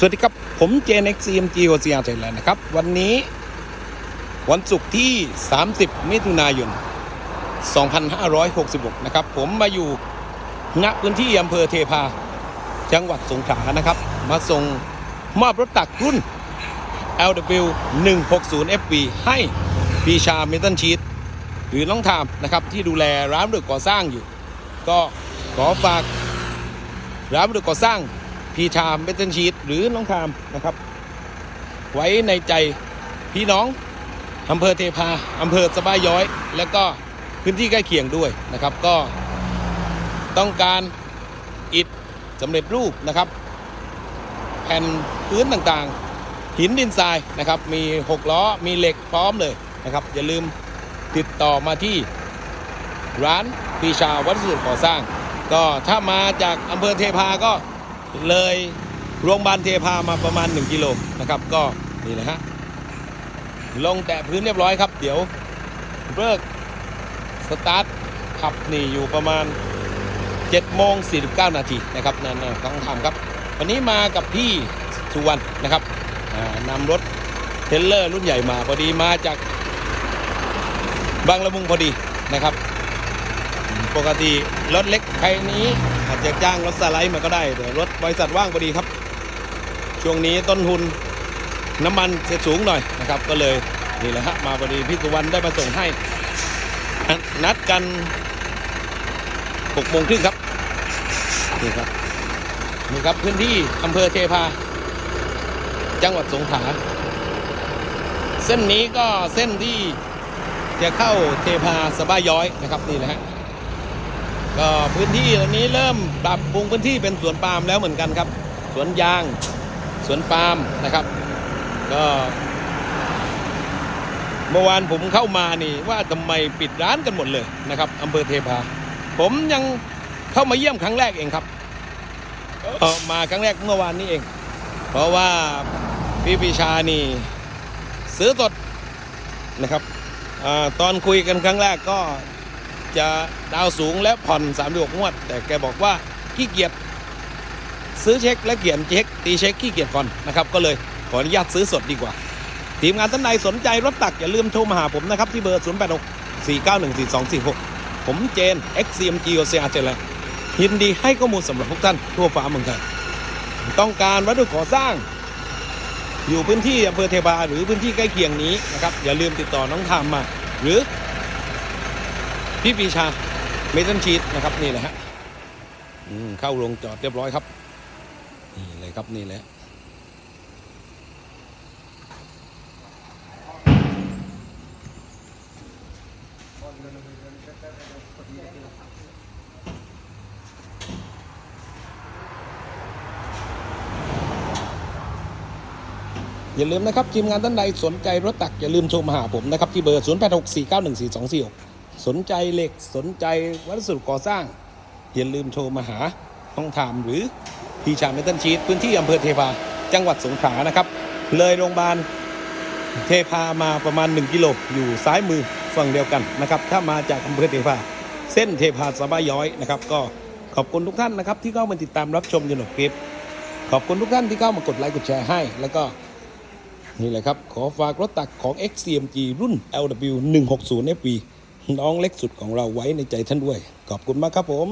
สวัสดีครับ ผม JNX CMG o c r ไทยแลนด์นะครับ วันนี้วันศุกร์ที่ 30 มิถุนายน 2566 นะครับ ผมมาอยู่ณพื้นที่อำเภอเทพา จังหวัดสงขลานะครับ มาส่งมอบรถตักรุ่น LW 160 FV ให้ปีชาเมทัลชีตหรือน้องทามนะครับ ที่ดูแลร้านเรือก่อสร้างอยู่ ก็ขอฝากร้านเรือก่อสร้าง พีชามเมทัลชีตหรือน้องทามนะครับ ไว้ในใจพี่น้องอำเภอเทพาอำเภอสบายย้อย และก็พื้นที่ใกล้เคียงด้วยนะครับ ก็ต้องการอิฐสำเร็จรูปนะครับ แผ่นพื้นต่างๆ หินดินทรายนะครับ มี6ล้อมีเหล็กพร้อมเลยนะครับ อย่าลืมติดต่อมาที่ร้านปีชาวัสดุก่อสร้าง ก็ถ้ามาจากอำเภอเทพาก็ เลยโรงพยาบาลเทพามาประมาณ 1 กิโลนะครับ ก็นี่แหละฮะลงแตะพื้นเรียบร้อยครับ เดี๋ยวเลิกสตาร์ทขับนี่อยู่ประมาณ7โมง49 นาทีนะครับนั่นๆต้องทำครับ วันนี้มากับพี่สุวรรณนะครับนำรถเทรลเลอร์รุ่นใหญ่มาพอดีมาจากบางละมุงพอดีนะครับ ปกติรถเล็กใครนี้ อาจจะจ้างรถสไลด์มาก็ได้แต่รถบริษัทว่างพอดีครับ ช่วงนี้ต้นทุนน้ำมันจะสูงหน่อยนะครับก็เลยนี่แหละฮะมาพอดีพี่สุวรรณได้มาส่งให้ นัดกัน6โมงครึ่งครับนี่ครับนี่ครับพื้นที่อำเภอเทพา จังหวัดสงขลาเส้นนี้ก็เส้นที่จะเข้าเทพาสบ้าย้อยนะครับนี่แหละฮะ ก็พื้นที่ตอนนี้เริ่มปรับปรุงพื้นที่เป็นสวนปาล์มแล้วเหมือนกันครับ สวนยาง สวนปาล์มนะครับ ก็ เมื่อวานผมเข้ามานี่ว่าทำไมปิดร้านกันหมดเลยนะครับอำเภอเทพา ผมยังเข้ามาเยี่ยมครั้งแรกเองครับออมาครั้งแรกเมื่อวานนี้เอง เพราะว่าพี่ปีชานี่ซื้อสดนะครับอตอนคุยกันครั้งแรกก็ จะดาวสูงและผ่อน3ามดงวด แต่แกบอกว่าขี้เกียจซื้อเช็คและเขียนเช็คตีเช็คขี้เกียจผ่อนนะครับก็เลยขออนุญาตซื้อสดดีกว่า ทีมงานท่านใดสนใจรถตัก อย่าลืมโทรมาหาผมนะครับ ที่เบอร์ 0 8 6 4 9 1 4 2 4 6 ผมเจน XCMG o c r เจริญยินดีให้ข้อมูลสำหรับทุกท่านทั่วฟ้าเมืองไทยต้องการวัสดุก่อสร้าง อยู่พื้นที่อำเภอเทพาหรือพื้นที่ใกล้เคียงนี้นะครับอย่าลืมติดต่อน้องทามมา หรือ พี่ปีชาเมทัลชีตนะครับนี่แหละฮะอืมเข้าโรงจอดเรียบร้อยครับ นี่เลยครับนี่แหละอย่าลืมนะครับ ทีมงานท่านใดสนใจรถตัก อย่าลืมโทรมาหาผมนะครับ ที่เบอร์ 0 สนใจเหล็กสนใจวัสดุก่อสร้าง อย่าลืมโทรมาหาห้องถามหรือพีชาเมทัลชีตพื้นที่อำเภอเทพาจังหวัดสงขลานะครับ เลยโรงพยาบาลเทพามาประมาณ 1 กิโลอยู่ซ้ายมือฝั่งเดียวกันนะครับ ถ้ามาจากอำเภอเทพาเส้นเทพาสบายย้อยนะครับ ก็ขอบคุณทุกท่านนะครับ ที่เข้ามาติดตามรับชมยนต์คลิป ขอบคุณทุกท่านที่เข้ามากดไลค์กดแชร์ให้ แล้วก็นี่แหละครับ ขอฝากรถตักของ XCMG รุ่น LW 160 FV น้องเล็กสุดของเราไว้ในใจท่านด้วย ขอบคุณมากครับผม